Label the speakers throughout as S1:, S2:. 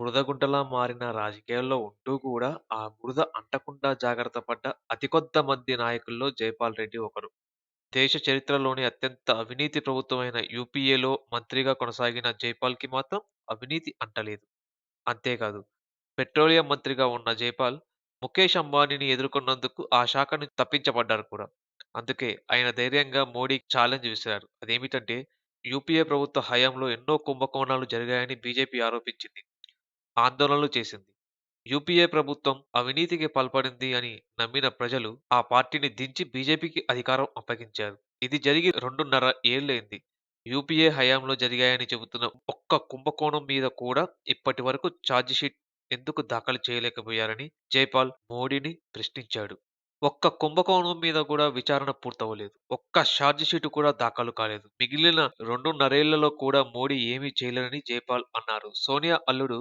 S1: బురదగుంటలా మారిన రాజకీయాల్లో ఉంటూ కూడా, ఆ బురద అంటకుండా జాగ్రత్త పడ్డ అతి కొద్దిమంది నాయకుల్లో జైపాల్ రెడ్డి ఒకరు. దేశ చరిత్రలోని అత్యంత అవినీతి ప్రభుత్వమైన యూపీఏలో మంత్రిగా కొనసాగిన జైపాల్‌కి మాత్రం అవినీతి అంటలేదు. అంతేకాదు, పెట్రోలియం మంత్రిగా ఉన్న జైపాల్, ముఖేష్ అంబానీని ఎదుర్కొన్నందుకు ఆ శాఖ నుంచి తప్పించబడ్డారు కూడా. అందుకే ఆయన ధైర్యంగా మోడీకి ఛాలెంజ్ విసిరారు. అదేమిటంటే, యూపీఏ ప్రభుత్వ హయాంలో ఎన్నో కుంభకోణాలు జరిగాయని బీజేపీ ఆరోపించింది. ఆందోళనలు చేసింది. యూపీఏ ప్రభుత్వం అవినీతికి పాల్పడింది అని నమ్మిన ప్రజలు ఆ పార్టీని దించి బీజేపీకి అధికారం అప్పగించారు. ఇది జరిగి రెండున్నర ఏళ్ళైంది. యూపీఏ హయాంలో జరిగాయని చెబుతున్న ఒక్క కుంభకోణం మీద కూడా ఇప్పటి వరకు ఛార్జిషీట్ ఎందుకు దాఖలు చేయలేకపోయారని జైపాల్ మోడీని ప్రశ్నించాడు. ఒక్క కుంభకోణం మీద కూడా విచారణ పూర్తవలేదు. ఒక్క ఛార్జిషీటు కూడా దాఖలు కాలేదు. మిగిలిన రెండున్నరేళ్ళలో కూడా మోడీ ఏమీ చేయలేరని జైపాల్ అన్నారు. సోనియా అల్లుడు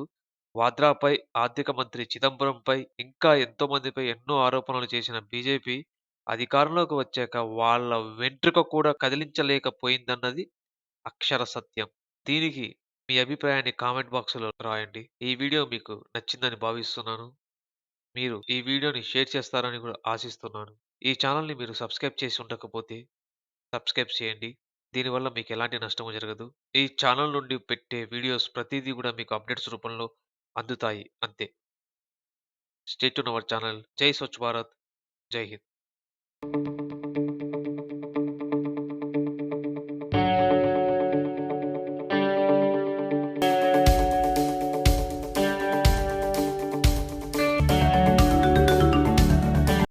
S1: వాద్రాపై, ఆర్థిక మంత్రి చిదంబరంపై, ఇంకా ఎంతో మందిపై ఎన్నో ఆరోపణలు చేసిన బీజేపీ అధికారంలోకి వచ్చాక వాళ్ళ వెంట్రుక కూడా కదిలించలేకపోయిందన్నది అక్షర సత్యం. దీనికి మీ అభిప్రాయాన్ని కామెంట్ బాక్స్‌లో రాయండి. ఈ వీడియో మీకు నచ్చిందని భావిస్తున్నాను. మీరు ఈ వీడియోని షేర్ చేస్తారని కూడా ఆశిస్తున్నాను. ఈ ఛానల్ని మీరు సబ్స్క్రైబ్ చేసి ఉండకపోతే సబ్స్క్రైబ్ చేయండి. దీనివల్ల మీకు ఎలాంటి నష్టము జరగదు. ఈ ఛానల్ నుండి పెట్టే వీడియోస్ ప్రతిదీ కూడా మీకు అప్డేట్స్ రూపంలో అందుతాయి అంతే. State our channel. జై స్వచ్ఛ భారత్. జై హింద్.